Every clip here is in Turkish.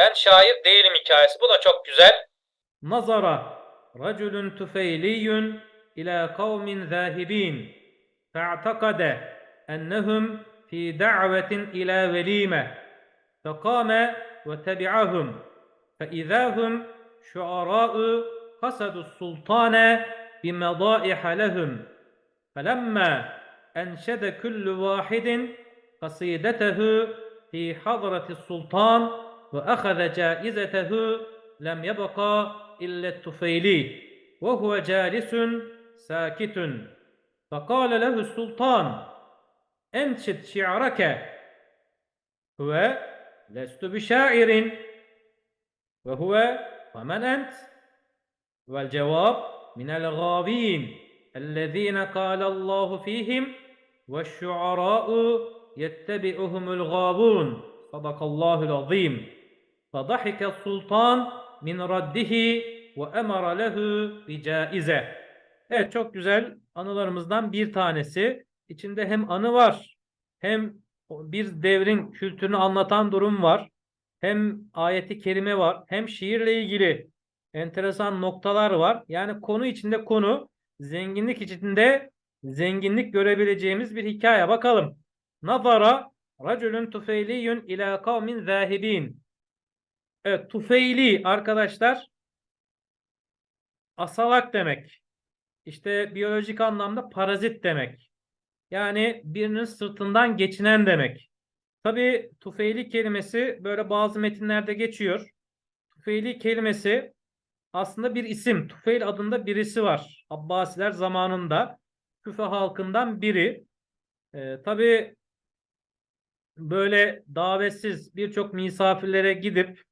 Ben şair değilim hikayesi. Bu da çok güzel. Nazara raculun tufeyliyun ila kavmin zahibin fe'atakade ennehum fi da'vetin ila velime fekame ve tebi'ahum feizahum şuara'u hasadu sultane bimedaiha lehum felemma enşede kullu vahidin kasidetehu fi hadrati sultan وأخذ جائزته لم يبقى إلا التفيلي وهو جالس ساكت. فقال له السلطان أنشد شعرك. هو لست بشاعر. وهو ومن أنت؟ والجواب من الغاوين الذين قال الله فيهم والشعراء يتبعهم الغاوون صدق الله العظيم. فضحك السلطان min raddihi ve emara lehu bi caize. Evet çok güzel anılarımızdan bir tanesi. İçinde hem anı var hem bir devrin kültürünü anlatan durum var. Hem ayeti kerime var hem şiirle ilgili enteresan noktalar var. Yani konu içinde konu, zenginlik içinde zenginlik görebileceğimiz bir hikaye. Bakalım. Nazara raculun tufeyliyun ila kavmin zahibin. Evet, tufeyli arkadaşlar asalak demek. İşte biyolojik anlamda parazit demek. Yani birinin sırtından geçinen demek. Tabi tufeyli kelimesi böyle bazı metinlerde geçiyor. Tufeyli kelimesi aslında bir isim. Tufeyl adında birisi var. Abbasiler zamanında Küfe halkından biri. Ee, tabi böyle davetsiz birçok misafirlere gidip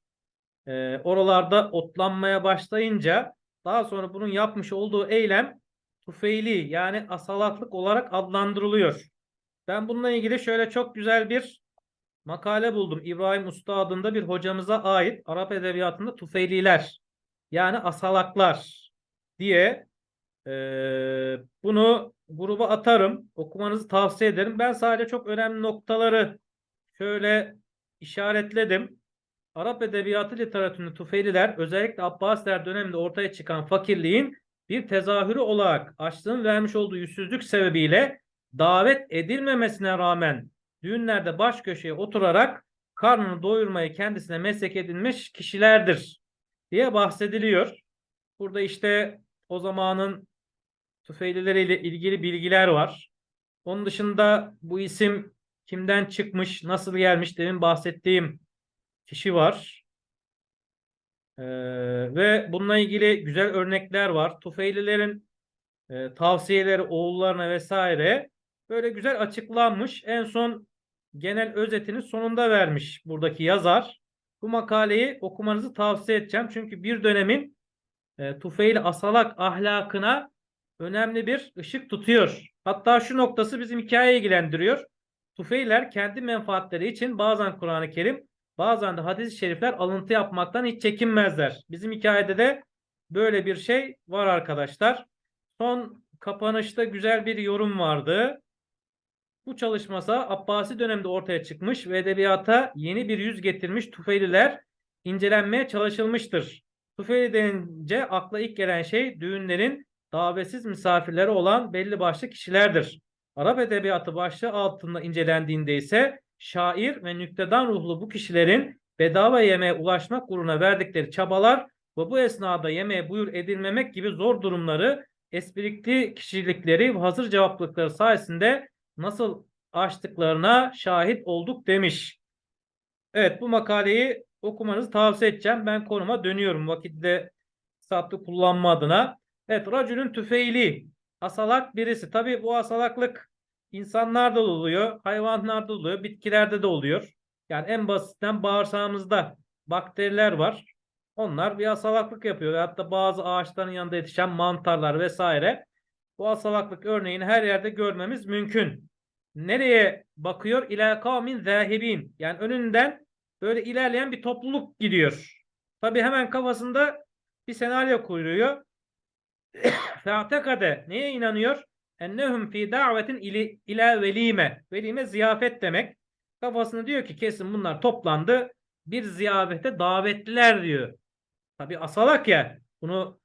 e, oralarda otlanmaya başlayınca daha sonra bunun yapmış olduğu eylem tufeyli yani asalaklık olarak adlandırılıyor. Ben bununla ilgili şöyle çok güzel bir makale buldum. İbrahim Usta adında bir hocamıza ait Arap Edebiyatı'nda tufeyliler yani asalaklar diye e, bunu gruba atarım. Okumanızı tavsiye ederim. Ben sadece çok önemli noktaları şöyle işaretledim. Arap edebiyatı literatürünü Tufeyliler özellikle Abbasiler döneminde ortaya çıkan fakirliğin bir tezahürü olarak açlığın vermiş olduğu yüzsüzlük sebebiyle davet edilmemesine rağmen düğünlerde baş köşeye oturarak karnını doyurmayı kendisine meslek edinmiş kişilerdir diye bahsediliyor. Burada işte o zamanın Tufeylileriyle ilgili bilgiler var. Onun dışında bu isim kimden çıkmış, nasıl gelmiş demin bahsettiğim kişi var. Ee, ve bununla ilgili güzel örnekler var. Tufeylilerin e, tavsiyeleri oğullarına vesaire böyle güzel açıklanmış. En son genel özetini sonunda vermiş buradaki yazar. Bu makaleyi okumanızı tavsiye edeceğim. Çünkü bir dönemin e, Tufeyli asalak ahlakına önemli bir ışık tutuyor. Hatta şu noktası bizim hikaye ilgilendiriyor. Tufeyler kendi menfaatleri için bazen Kur'an-ı Kerim bazen de hadis-i şerifler alıntı yapmaktan hiç çekinmezler. Bizim hikayede de böyle bir şey var arkadaşlar. Son kapanışta güzel bir yorum vardı. Bu çalışmasa Abbasi döneminde ortaya çıkmış ve edebiyata yeni bir yüz getirmiş Tufeyliler incelenmeye çalışılmıştır. Tufeyli denince akla ilk gelen şey düğünlerin davetsiz misafirleri olan belli başlı kişilerdir. Arap edebiyatı başlığı altında incelendiğinde ise şair ve nüktedan ruhlu bu kişilerin bedava yemeğe ulaşmak uğruna verdikleri çabalar ve bu esnada yemeğe buyur edilmemek gibi zor durumları esprikli kişilikleri ve hazır cevaplıkları sayesinde nasıl açtıklarına şahit olduk demiş. Evet bu makaleyi okumanızı tavsiye edeceğim. Ben konuma dönüyorum vakitte sattı kullanma adına. Evet racülün tüfeili asalak birisi. Tabi bu asalaklık insanlarda da oluyor, hayvanlarda da oluyor, bitkilerde de oluyor. Yani en basitten bağırsağımızda bakteriler var. Onlar bir asalaklık yapıyor. Hatta bazı ağaçların yanında yetişen mantarlar vesaire. Bu asalaklık örneğini her yerde görmemiz mümkün. Nereye bakıyor? İlâ kavmin zâhibîn. Yani önünden böyle ilerleyen bir topluluk gidiyor. Tabi hemen kafasında bir senaryo kuruyor. Fe'tekade neye inanıyor? Ennehum fi davetin ili, ila velime. Velime ziyafet demek. Kafasında diyor ki kesin bunlar toplandı. bir ziyafete davetliler diyor. Tabi asalak ya. Bunu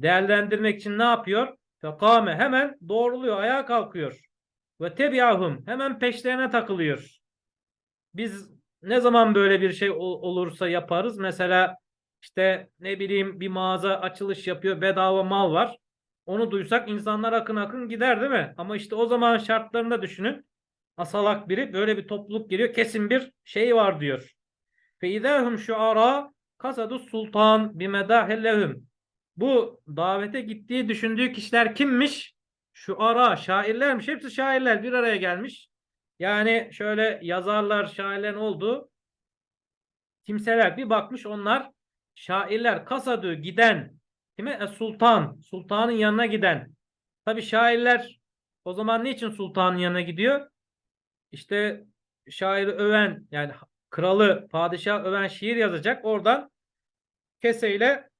değerlendirmek için ne yapıyor? Fekame hemen doğruluyor, ayağa kalkıyor. Ve tebiahum hemen peşlerine takılıyor. Biz ne zaman böyle bir şey ol- olursa yaparız. Mesela işte ne bileyim bir mağaza açılış yapıyor, bedava mal var. Onu duysak insanlar akın akın gider değil mi? Ama işte o zaman şartlarında düşünün. Asalak biri böyle bir topluluk geliyor. Kesin bir şey var diyor. Feidahum şuara kasadu sultan bimedahillehum. Bu davete gittiği düşündüğü kişiler kimmiş? Şuara, şairlermiş. Hepsi şairler bir araya gelmiş. Yani şöyle yazarlar, şairlerin olduğu kimseler bir bakmış onlar şairler kasadı giden kime? E, sultan. Sultanın yanına giden. Tabi şairler o zaman niçin sultanın yanına gidiyor? İşte şairi öven yani kralı, padişah öven şiir yazacak. Oradan keseyle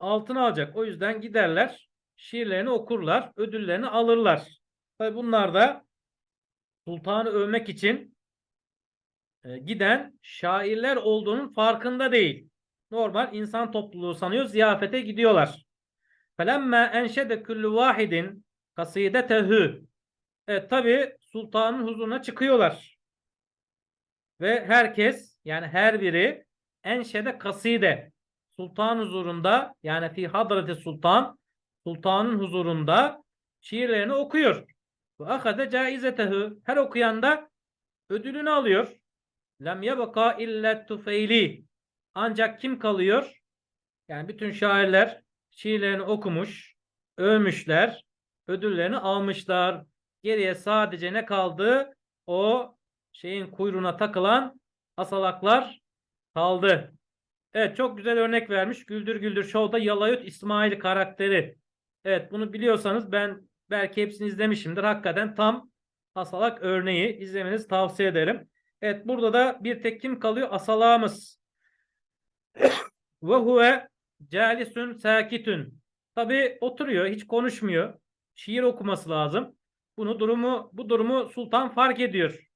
altın alacak. O yüzden giderler, şiirlerini okurlar, ödüllerini alırlar. Tabi bunlar da sultanı övmek için e, giden şairler olduğunun farkında değil. Normal insan topluluğu sanıyor, ziyafete gidiyorlar. Felemme enşede kullu vahidin kasidetehu. Evet tabi sultanın huzuruna çıkıyorlar. Ve herkes yani her biri enşede kaside sultan huzurunda yani fi hadrati sultan sultanın huzurunda şiirlerini okuyor. Ve akade caizetehu her okuyan da ödülünü alıyor. Lem yebeka illa tufeyli. Ancak kim kalıyor? Yani bütün şairler şiirlerini okumuş, övmüşler, ödüllerini almışlar. Geriye sadece ne kaldı? O şeyin kuyruğuna takılan asalaklar kaldı. Evet çok güzel örnek vermiş. Güldür Güldür Show'da Yalayut İsmail karakteri. Evet bunu biliyorsanız ben belki hepsini izlemişimdir. Hakikaten tam asalak örneği izlemenizi tavsiye ederim. Evet burada da bir tek kim kalıyor? Asalağımız. Ve huve calisun sakitun. Tabi oturuyor, hiç konuşmuyor. Şiir okuması lazım. Bunu durumu bu durumu sultan fark ediyor.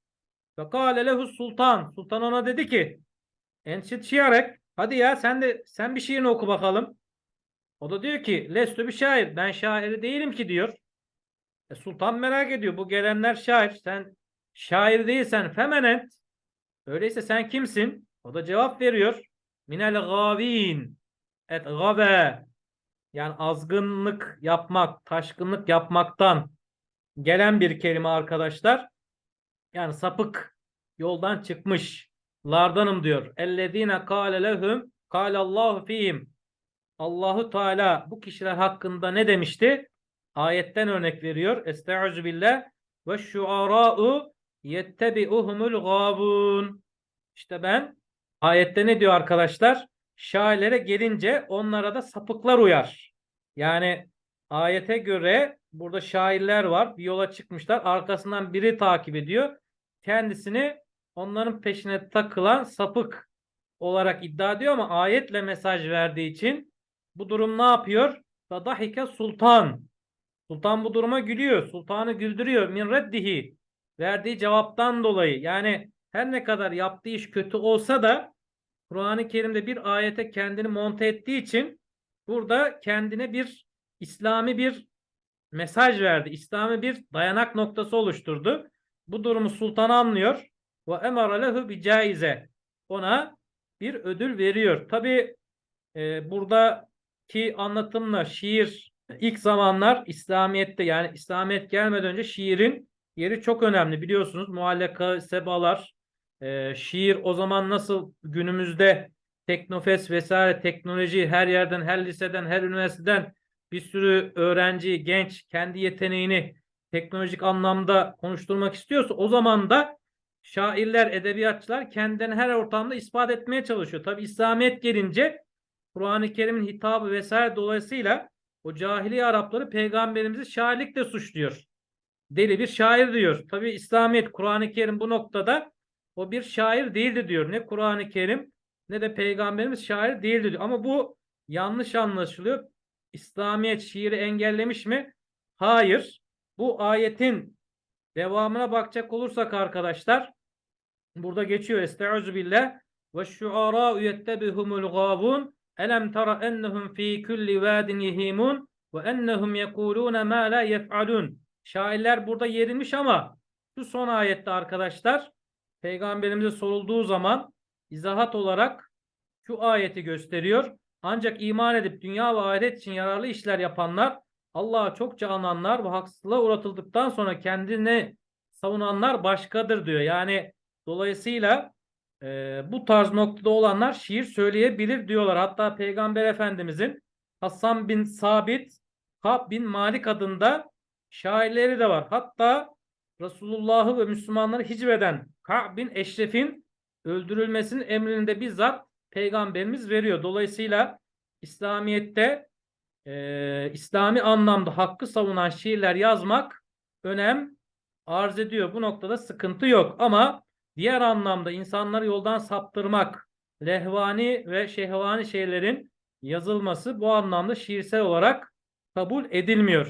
Ve kâle lehu sultan. Sultan ona dedi ki Enşit şiarek hadi ya sen de sen bir şiirini oku bakalım. O da diyor ki lestü bir şair. Ben şairi değilim ki diyor. E, sultan merak ediyor. Bu gelenler şair. Sen şair değilsen femenet. Öyleyse sen kimsin? O da cevap veriyor. Minel gavin. Et gabe. Yani azgınlık yapmak, taşkınlık yapmaktan gelen bir kelime arkadaşlar. Yani sapık yoldan çıkmış lardanım diyor. Ellezine kâle lehum kâlallahu fîhim. Allahu Teala bu kişiler hakkında ne demişti? Ayetten örnek veriyor. Estaizu billah ve şuara'u yettebi'uhumul gâbun. İşte ben ayette ne diyor arkadaşlar? Şairlere gelince onlara da sapıklar uyar. Yani ayete göre burada şairler var. Bir yola çıkmışlar. Arkasından biri takip ediyor. Kendisini onların peşine takılan sapık olarak iddia ediyor ama ayetle mesaj verdiği için bu durum ne yapıyor? Sadahike sultan. Sultan bu duruma gülüyor. Sultanı güldürüyor. Min reddihi. Verdiği cevaptan dolayı. Yani her ne kadar yaptığı iş kötü olsa da Kur'an-ı Kerim'de bir ayete kendini monte ettiği için burada kendine bir İslami bir mesaj verdi. İslami bir dayanak noktası oluşturdu. Bu durumu sultan anlıyor. Ve emara lehu bi caize. Ona bir ödül veriyor. Tabi e, buradaki anlatımla şiir ilk zamanlar İslamiyet'te yani İslamiyet gelmeden önce şiirin yeri çok önemli. Biliyorsunuz muallaka sebalar e, şiir o zaman nasıl günümüzde teknofes vesaire teknoloji her yerden her liseden her üniversiteden bir sürü öğrenci genç kendi yeteneğini teknolojik anlamda konuşturmak istiyorsa o zaman da şairler, edebiyatçılar kendilerini her ortamda ispat etmeye çalışıyor. Tabi İslamiyet gelince Kur'an-ı Kerim'in hitabı vesaire dolayısıyla o cahiliye Arapları peygamberimizi şairlikle suçluyor. Deli bir şair diyor. Tabi İslamiyet, Kur'an-ı Kerim bu noktada o bir şair değildi diyor. Ne Kur'an-ı Kerim ne de peygamberimiz şair değildi diyor. Ama bu yanlış anlaşılıyor. İslamiyet şiiri engellemiş mi? Hayır. Bu ayetin devamına bakacak olursak arkadaşlar burada geçiyor. Estaizu billah ve şuara'u yettebihumul gavun elem tara ennehum fi kulli vadin yehimun ve ennehum yekulune ma la yef'alun. Şairler burada yerilmiş ama şu son ayette arkadaşlar peygamberimize sorulduğu zaman izahat olarak şu ayeti gösteriyor. Ancak iman edip dünya ve ahiret için yararlı işler yapanlar, Allah'a çokça ananlar ve haksızlığa uğratıldıktan sonra kendini savunanlar başkadır diyor. Yani dolayısıyla e, bu tarz noktada olanlar şiir söyleyebilir diyorlar. Hatta Peygamber Efendimizin Hasan bin Sabit, Kab bin Malik adında şairleri de var. Hatta Resulullah'ı ve Müslümanları hicveden Ka'b bin Eşref'in öldürülmesinin emrini de bizzat Peygamberimiz veriyor. Dolayısıyla İslamiyet'te e, İslami anlamda hakkı savunan şiirler yazmak önem arz ediyor. Bu noktada sıkıntı yok. Ama diğer anlamda insanları yoldan saptırmak, lehvani ve şehvani şeylerin yazılması bu anlamda şiirsel olarak kabul edilmiyor.